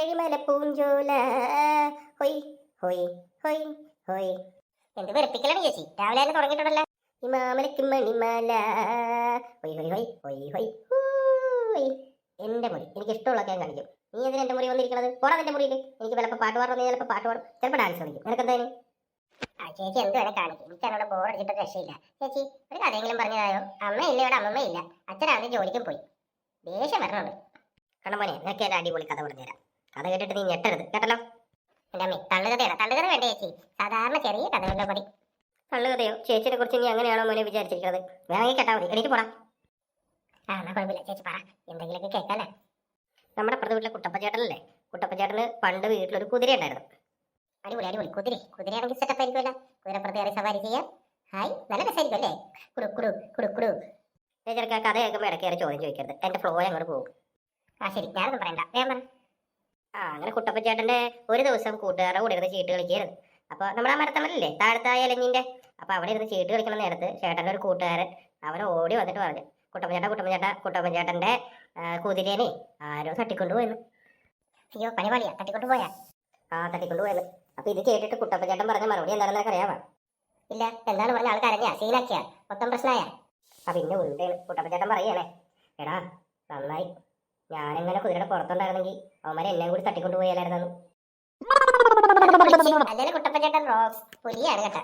ഏഴിമല പൂഞ്ചോല. ഹൊയ് ഹൊയ് ഹൊയ് ഹൊയ്. എന്ത് വെറുപ്പിക്കലാണ് ചേച്ചി? രാവിലെ തന്നെ തുടങ്ങിയിട്ടുണ്ടല്ലോ. ഹിമാമലയ്ക്ക് മണിമല. ഹൊയ് ഹൊയ് ഹൊയ് ഹൊയ് ഹൊയ്. ഹോയ്. എന്റെ മുറി. എനിക്ക് ഇഷ്ടമുള്ളൊക്കെ ഞാൻ കാണിക്കും. നീ എന്തിനാ എന്റെ മുറി വന്നിരിക്കുന്നത് പോടാ എന്റെ മുറിയിൽ എനിക്ക് ചിലപ്പോൾ പാട്ട് പാടും നീ ചിലപ്പോൾ പാട്ട് പാടും. ചിലപ്പോൾ ഡാൻസ് കളിക്കും. നിനക്ക് എന്തായാലും ആ ചേച്ചി എന്ത് വേണേ കാണിക്കും. എനിക്ക് എന്നോട് ബോർ അടിച്ചിട്ട് രക്ഷയില്ല. ചേച്ചി ഒരു കഥയെങ്കിലും പറഞ്ഞതായോ? അമ്മയില്ല ഇവിടെ അമ്മമ്മയില്ല. അച്ഛനാണെങ്കിൽ ജോലിക്കും പോയി. ദേഷ്യം വരണുണ്ട്. കണ്ണമോനെ നിനക്ക് എന്റെ അടിപൊളി കഥ പറഞ്ഞുതരാം. കഥ കേട്ടിട്ട് നീ ഞെട്ടരുത്. കേട്ടല്ലോ? എന്റെ അമ്മ തള്ളുകഥയാണ് തള്ളുകഥ വേണ്ട ചേച്ചി? സാധാരണ ചെറിയ കഥകളിലോ മതി തള്ളുകഥയോ? ചേച്ചിനെ കുറിച്ച് നീ അങ്ങനെയാണോ മോനെ വിചാരിച്ചിരിക്കുന്നത്? വേണമെങ്കിൽ കേട്ടാ മതി. എനിക്ക് പോടാ. ആ എന്നാ കുഴപ്പമില്ല. ചേച്ചി പറ. എന്തെങ്കിലുമൊക്കെ കേൾക്കാല്ലേ? നമ്മുടെ അപ്പുറത്തെ വീട്ടിലെ കുട്ടപ്പച്ചേട്ടനല്ലേ? കുട്ടപ്പച്ചേട്ടന് പണ്ട് വീട്ടിലൊരു കുതിര ഉണ്ടായിരുന്നു. അടിപൊളി അടിപൊളി. കുതിര. കുതിരയാണെങ്കിൽ സെറ്റപ്പ് ആയിരിക്കുമല്ലോ. കുതിരപ്പുറത്ത് കയറി സവാരി ചെയ്യാം. ഹായ്. നല്ല രസമായിരിക്കും അല്ലേ? കുടു കുടു കുടു കുടു. ചേച്ചി കഥ കേൾക്കുമ്പോൾ ഇടയ്ക്ക് ചോദ്യം ചോദിക്കരുത്. എന്റെ ഫ്ലോ അങ്ങോട്ട് പോകും. ആ ശരി. ഞാനൊന്നും പറയണ്ട. വേഗം പറ. ആ അങ്ങനെ കുട്ടപ്പ ചേട്ടന്റെ ഒരു ദിവസം കൂട്ടുകാരുടെ കൂടെ ഇരുന്ന് ചീട്ട് കളിക്കായിരുന്നു അപ്പൊ നമ്മുടെ ആ മരത്തമ്മലല്ലേ ഇലഞ്ഞിന്റെ അപ്പൊ അവിടെ ഇരുന്ന് ചീട്ട് കളിക്കുന്ന നേരത്ത് ചേട്ടന്റെ ഒരു കൂട്ടുകാരൻ അവൻ ഓടി വന്നിട്ട് പറഞ്ഞു കുട്ടപ്പഞ്ചേട്ട കുട്ടപ്പഞ്ചേട്ട കുട്ടപ്പച്ചേട്ടന്റെ ആ, കുതിരേനെ ആരോ തട്ടിക്കൊണ്ടു പോയെന്ന്. അയ്യോ പനി പാളിയാ തട്ടിക്കൊണ്ടു പോയാ? ആ തട്ടിക്കൊണ്ടു പോയെന്ന്. അപ്പൊ ഇത് കേട്ടിട്ട് കുട്ടപ്പച്ചേട്ടൻ പറഞ്ഞ മറുപടി എന്താണെന്ന് നിനക്ക് അറിയാമോ ഇല്ല എന്താണ് പറഞ്ഞ ആൾ കരഞ്ഞ സീനാക്കിയാ മൊത്തം പ്രശ്നമായ ആ പിന്നെ ഉണ്ട് കുട്ടപ്പച്ചേട്ടൻ പറയണേ എടാ നന്നായി. ഞാനെങ്ങനെ കുതിരയുടെ പുറത്തുണ്ടായിരുന്നെങ്കിൽ അവന്മാരെ എല്ലാം കൂടി തട്ടിക്കൊണ്ടുപോയാലായിരുന്നു അല്ലെങ്കിൽ കുട്ടപ്പച്ചേട്ടൻ റോക്സ് പുലിയാണ് കേട്ടാ.